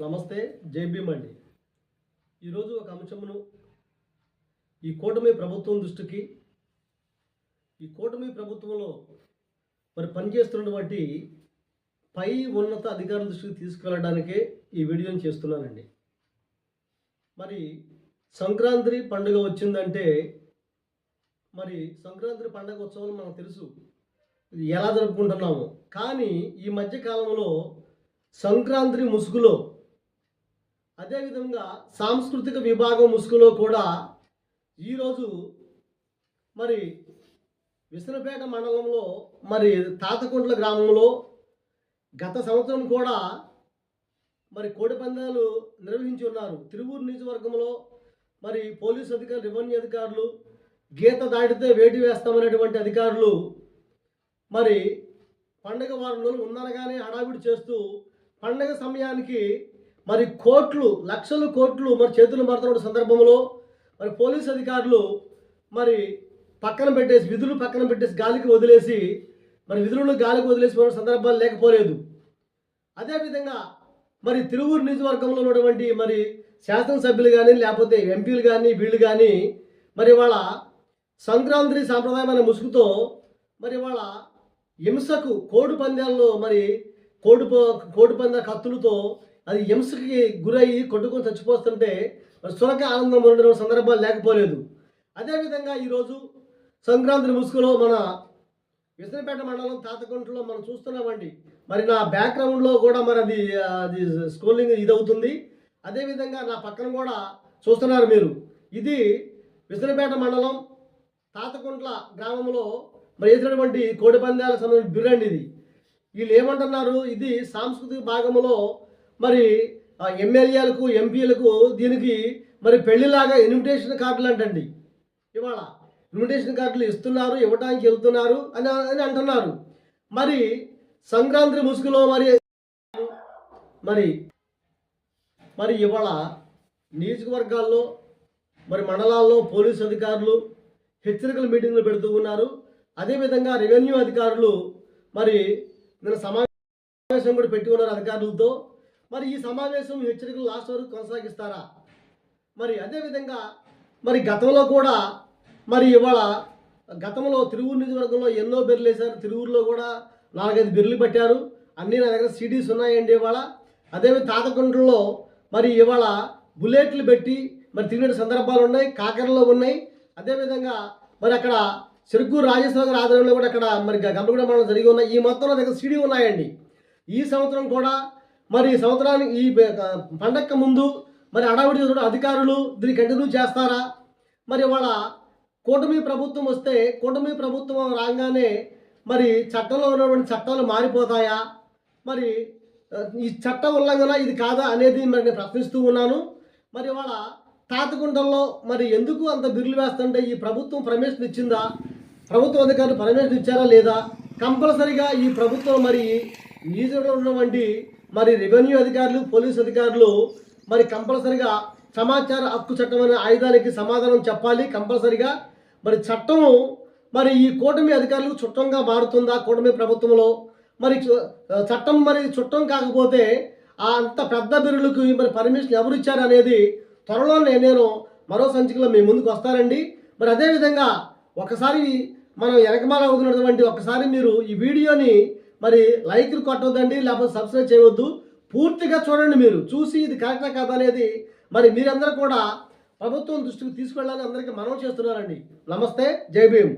నమస్తే జైభీమ్ అండి. ఈరోజు ఒక అంశమును ఈ కూటమి ప్రభుత్వం దృష్టికి ఈ కూటమి ప్రభుత్వంలో మరి పనిచేస్తున్నటువంటి పై ఉన్నత అధికారుల దృష్టికి తీసుకెళ్ళడానికే ఈ వీడియోని చేస్తున్నానండి. మరి సంక్రాంతి పండుగ వచ్చిందంటే మరి సంక్రాంతి పండుగ ఉత్సవాలు మనకు తెలుసు. ఎలా జరుపుకుంటున్నాము. కానీ ఈ మధ్య కాలంలో సంక్రాంతి ముసుగులో అదేవిధంగా సాంస్కృతిక విభాగం ముసుగులో కూడా ఈరోజు మరి విసనపేట మండలంలో మరి తాతకుంట్ల గ్రామంలో గత సంవత్సరం కూడా మరి కోడి పందాలు నిర్వహించి ఉన్నారు. తిరువూరు నియోజకవర్గంలో మరి పోలీసు అధికారులు రెవెన్యూ అధికారులు గీత దాటితే వేటి వేస్తామనేటువంటి అధికారులు మరి పండగ వారం రోజులు కానీ హడావిడి చేస్తూ పండగ సమయానికి మరి కోట్లు లక్షలు కోట్లు మరి చేతులు మారుతున్న సందర్భంలో మరి పోలీస్ అధికారులు మరి పక్కన పెట్టేసి విధులు పక్కన పెట్టేసి గాలికి వదిలేసి మరి విధులను గాలికి వదిలేసి సందర్భాలు లేకపోలేదు. అదేవిధంగా మరి తిరువూరు నియోజకవర్గంలో ఉన్నటువంటి మరి శాసనసభ్యులు కానీ లేకపోతే ఎంపీలు కానీ వీళ్ళు కానీ మరి వాళ్ళ సంక్రాంతి సాంప్రదాయమైన ముసుగుతో మరి వాళ్ళ హింసకు కోడి పందాల్లో మరి కోడి కోడి పందాల కత్తులతో అది హింసకి గురయ్యి కొట్టుకొని చచ్చిపోతుంటే మరి సురక ఆనందం ఉండడం సందర్భాలు లేకపోలేదు. అదేవిధంగా ఈరోజు సంక్రాంతి ముసుగులో మన విసనపేట మండలం తాతకుంటలో మనం చూస్తున్నామండి. మరి నా బ్యాక్గ్రౌండ్లో కూడా మరి అది అది స్కూలింగ్ ఇది అవుతుంది అదేవిధంగా నా పక్కన కూడా చూస్తున్నారు మీరు. ఇది విసనపేట మండలం తాతకుంట్ల గ్రామంలో మరి వేసినటువంటి కోడి పందాలకు సంబంధించిన బిర్యానీ ఇది. వీళ్ళు ఏమంటున్నారు? ఇది సాంస్కృతిక భాగంలో మరి ఆ ఎమ్మెల్యేలకు ఎంపీలకు దీనికి మరి పెళ్ళిలాగా ఇన్విటేషన్ కార్డులు అంటండి. ఇవాళ ఇన్విటేషన్ కార్డులు ఇస్తున్నారు ఇవ్వడానికి వెళ్తున్నారు అని అని అంటున్నారు. మరి సంక్రాంతి ముసుగులో మరి మరి మరి ఇవాళ నియోజకవర్గాల్లో మరి మండలాల్లో పోలీసు అధికారులు హెచ్చరికల మీటింగ్లు పెడుతూ ఉన్నారు. అదేవిధంగా రెవెన్యూ అధికారులు మరి నిన్న సమావేశం కూడా పెట్టి ఉన్నారు అధికారులతో. మరి ఈ సమావేశం హెచ్చరికలు లాస్ట్ వరకు కొనసాగిస్తారా? మరి అదేవిధంగా మరి గతంలో కూడా మరి ఇవాళ గతంలో తిరువూరు నియోజకవర్గంలో ఎన్నో బెర్లు వేశారు. తిరువూరులో కూడా నాలుగైదు బెర్లు పెట్టారు. అన్నీ నా దగ్గర సిడీస్ ఉన్నాయండి ఇవాళ. అదేవిధంగా తాతకుంట్లలో మరి ఇవాళ బుల్లెట్లు పెట్టి మరి తిరిగిన సందర్భాలు ఉన్నాయి. కాకరలో ఉన్నాయి. అదేవిధంగా మరి అక్కడ చెరుకు రాజేశ్వర గారి ఆధ్వర్యంలో కూడా అక్కడ మరి గంపగూడ మండలం జరిగి ఉన్నాయి ఈ మొత్తంలో దగ్గర సిడీ ఉన్నాయండి. ఈ సంవత్సరం కూడా మరి ఈ సంవత్సరానికి ఈ పండగ ముందు మరి అడావిడి అధికారులు దీన్ని కంటిన్యూ చేస్తారా? మరి వాళ్ళ కూటమి ప్రభుత్వం వస్తే కూటమి ప్రభుత్వం రాగానే మరి చట్టంలో ఉన్నటువంటి చట్టాలు మారిపోతాయా? మరి ఈ చట్ట ఉల్లంఘన ఇది కాదా అనేది మరి నేను ప్రశ్నిస్తూ ఉన్నాను. మరి వాళ్ళ తాతకుంటల్లో మరి ఎందుకు అంత బిర్లు వేస్తుంటే ఈ ప్రభుత్వం పర్మిషన్ ఇచ్చిందా? ప్రభుత్వ అధికారులు పర్మిషన్ ఇచ్చారా లేదా? కంపల్సరిగా ఈ ప్రభుత్వం మరి నియోజకవర్గంలో ఉన్నటువంటి మరి రెవెన్యూ అధికారులు పోలీసు అధికారులు మరి కంపల్సరిగా సమాచార హక్కు చట్టం అనే ఆయుధానికి సమాధానం చెప్పాలి కంపల్సరిగా. మరి చట్టము మరి ఈ కూటమి అధికారులు చుట్టంగా మారుతుందా కూటమి ప్రభుత్వంలో? మరి చు- చట్టం మరి చుట్టం కాకపోతే ఆ అంత పెద్ద బిరులకు మరి పర్మిషన్ ఎవరు ఇచ్చారు అనేది త్వరలోనే నేను మరో సంచికలో మీ ముందుకు వస్తానండి. మరి అదేవిధంగా ఒకసారి మనం వెనకమాల అవుతున్నటువంటి ఒకసారి మీరు ఈ వీడియోని మరి లైక్లు కొట్టవద్దండి లేకపోతే సబ్స్క్రైబ్ చేయవద్దు. పూర్తిగా చూడండి మీరు చూసి ఇది కరెక్టా కాదా అనేది మరి మీరందరూ కూడా ప్రభుత్వం దృష్టికి తీసుకెళ్ళాలని అందరికీ మనం చేస్తున్నారండి. నమస్తే జై భీమ్.